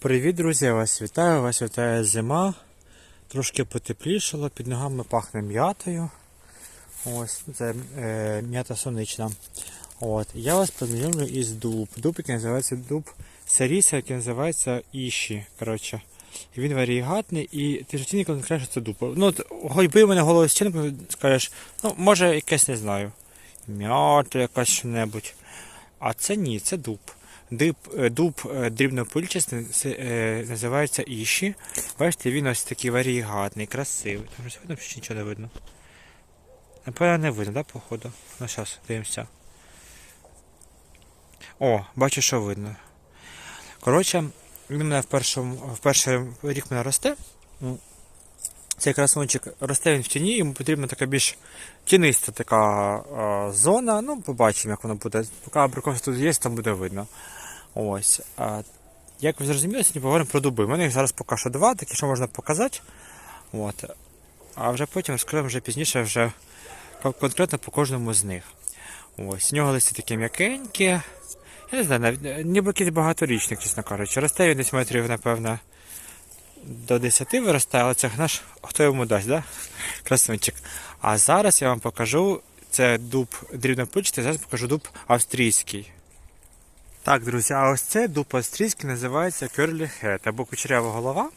Привіт, друзі! Я вас вітаю, вас вітає зима. Трошки потеплішало, під ногами пахне м'ятою. Ось це е, м'ята сонячна. От. Я вас познайомлю із дуб. Дуб, який називається дуб Саріса, який називається Іші. Коротше. Він варігатний і ти ж оцінює, коли кажеш, що це дуб. Ну, от, хоч би мене голову стінку, скажеш, ну, може, якесь не знаю. М'ята якась що-небудь. А це ні, це дуб. Дуб, е, дуб е, дрібнопильчастий е, називається Іші. Бачите, він ось такий варігатний, красивий. Там вже видно, що нічого не видно. Напевно, не видно, так, походу? Ну, зараз, дивимося. О, бачу, що видно. Коротше, він мене в першому, в перший рік мене росте. Цей красунчик росте він в тіні, йому потрібна така більш тіниста така е, зона. Ну, побачимо, як воно буде. Поки абрикос тут є, там буде видно. Ось. А, як ви зрозуміли, сьогодні поговоримо про дуби. У мене їх зараз поки що два, такі, що можна показати. От. А вже потім розкриємо вже пізніше вже конкретно по кожному з них. Ось. У нього листи такі м'якенькі. Я не знаю, е, ніби якийсь багаторічник, чесно кажучи. Росте він десь метрів, напевно, до 10 виростає, але це наш, хто йому дасть, да? Красунчик. А зараз я вам покажу, це дуб дрібнопильчатий, зараз покажу дуб австрійський. Так, друзі, а ось це дуб австрійський називається Curly Head або кучерява голова.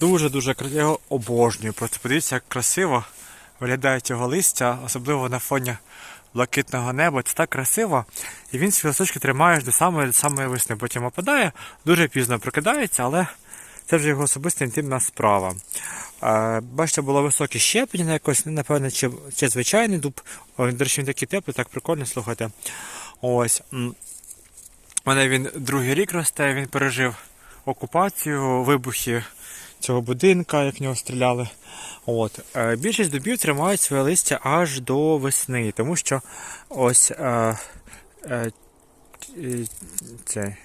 Дуже-дуже я його обожнюю. Просто подивіться, як красиво виглядають його листя, особливо на фоні блакитного неба. Це так красиво. І він свої листочки тримає до самої, до самої весни. Потім опадає, дуже пізно прокидається, але це вже його особиста інтимна справа. Е, бачите, було високе щеплення, якось, напевно, чи, чи звичайний дуб. До речі, він такий теплий, так прикольно, слухайте. Ось. У мене він другий рік росте, він пережив окупацію, вибухи цього будинка, як в нього стріляли. От. Е, Більшість дубів тримають своє листя аж до весни, тому що ось е, е, це.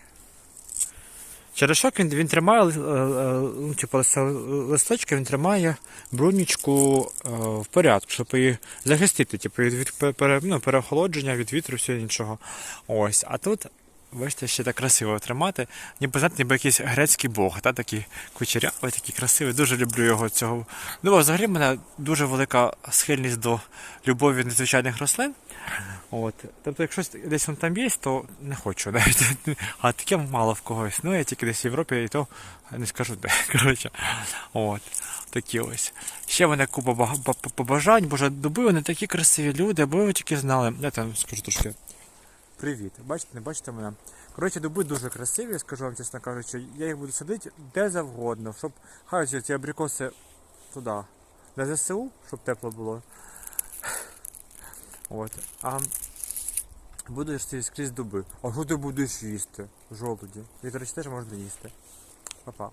Черешок він, він тримає е, е, ну, типу, листочки, він тримає брунічку е, в порядку, щоб її захистити, типу, від, від ну, переохолодження, від вітру, всього іншого. Ось. А тут, бачите, ще так красиво тримати. Ніби знаєте, ніби якийсь грецький бог, та, такий кучерявий, такий красивий. Дуже люблю його цього. Ну, взагалі в мене дуже велика схильність до любові незвичайних рослин. От. Тобто, якщо десь він там є, то не хочу навіть. А таке мало в когось. Ну, я тільки десь в Європі, і то не скажу де. Коротше. От. Такі ось. Ще в мене купа побажань, боже, дуби вони такі красиві люди, аби ви тільки знали. Я там скажу трошки. Привіт. Бачите, не бачите мене? Коротше, дуби дуже красиві, скажу вам чесно кажучи. Я їх буду садити де завгодно, щоб хай ці- абрикоси туди, на ЗСУ, щоб тепло було. От. А буду ж скрізь дуби. А що ти будеш їсти? Жолуді. Речі, теж можна їсти. Па-па.